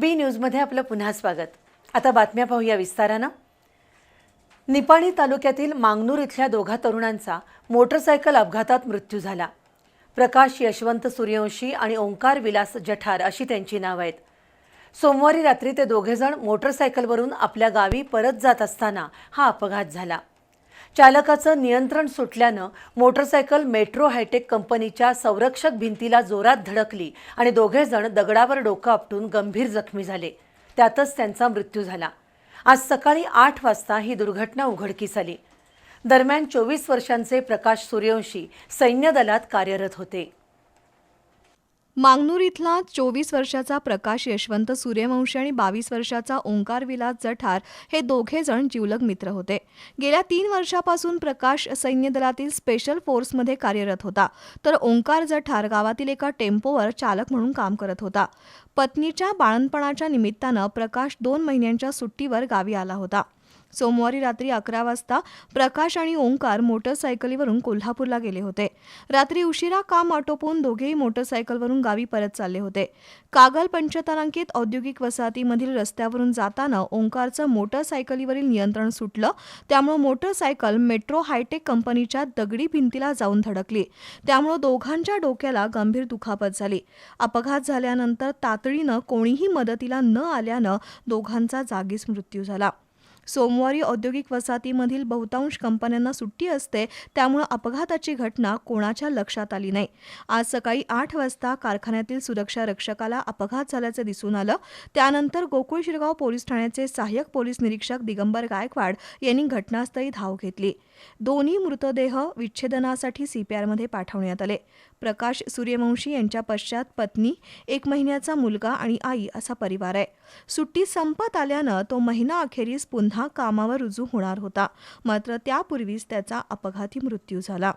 बी न्यूजमध्ये आपलं पुन्हा स्वागत. आता बातम्या पाहूया विस्तारानं. निपाणी तालुक्यातील मांगनूर इथल्या दोघा तरुणांचा मोटरसायकल अपघातात मृत्यू झाला. प्रकाश यशवंत सूर्यवंशी आणि ओंकार विलास जठार अशी त्यांची नावं आहेत. सोमवारी रात्री ते दोघेजण मोटरसायकलवरून आपल्या गावी परत जात असताना हा अपघात झाला. चालकाचं नियंत्रण सुटल्यानं मोटरसायकल मेट्रो हायटेक कंपनीच्या संरक्षक भिंतीला जोरात धडकली आणि दोघेजण दगडावर डोकं आपटून गंभीर जखमी झाले. त्यातच त्यांचा मृत्यू झाला. आज सकाळी आठ वाजता ही दुर्घटना उघडकीस आली. दरम्यान चोवीस वर्षांचे प्रकाश सूर्यवंशी सैन्य दलात कार्यरत होते. मांगनूर इथला चोवीस वर्षाचा प्रकाश यशवंत सूर्यवंशी आणि बावीस वर्षाचा ओंकार विलास जठार हे दोघे जण जिवलग मित्र होते. गेल्या तीन वर्षापासून प्रकाश सैन्य दलातील स्पेशल फोर्समध्ये कार्यरत होता. तर ओंकार जठार गावातील एका टेम्पोवर चालक म्हणून काम करत होता. पत्नीच्या बाळणपणाच्या निमित्तानं प्रकाश दोन महिन्यांच्या सुट्टीवर गावी आला होता. सोमवारी रात्री अकरा वाजता प्रकाश आणि ओंकार मोटरसायकलीवरून कोल्हापूरला गेले होते. रात्री उशिरा काम आटोपून दोघेही मोटरसायकलवरून गावी परत चालले होते. कागल पंचतारांकित औद्योगिक वसाहतीमधील रस्त्यावरून जाताना ओंकारचं मोटरसायकलीवरील नियंत्रण सुटलं. त्यामुळे मोटरसायकल मेट्रो हायटेक कंपनीच्या दगडी भिंतीला जाऊन धडकली. त्यामुळे दोघांच्या डोक्याला गंभीर दुखापत झाली. अपघात झाल्यानंतर तातडीनं कोणीही मदतीला न आल्यानं दोघांचा जागीच मृत्यू झाला. सोमवारी औद्योगिक वसाहतीमधील बहुतांश कंपन्यांना सुट्टी असते त्यामुळे अपघाताची घटना कोणाच्या लक्षात आली नाही. आज सकाळी आठ वाजता कारखान्यातील सुरक्षा रक्षकाला अपघात झाल्याचं दिसून आलं. त्यानंतर गोकुळ शिरगाव पोलीस ठाण्याचे सहाय्यक पोलीस निरीक्षक दिगंबर गायकवाड यांनी घटनास्थळी धाव घेतली. दोन्ही मृतदेह विच्छेदनासाठी सीपीआरमध्ये पाठवण्यात आले. प्रकाश सूर्यवंशी यांच्या पश्चात पत्नी एक महिन्याचा मुलगा आणि आई असा परिवार आहे. सुट्टी संपत आल्यानं तो महिना अखेरीस पुन्हा कामावर रुजू होणार होता. मात्र त्यापूर्वीच त्याचा अपघाती मृत्यू झाला.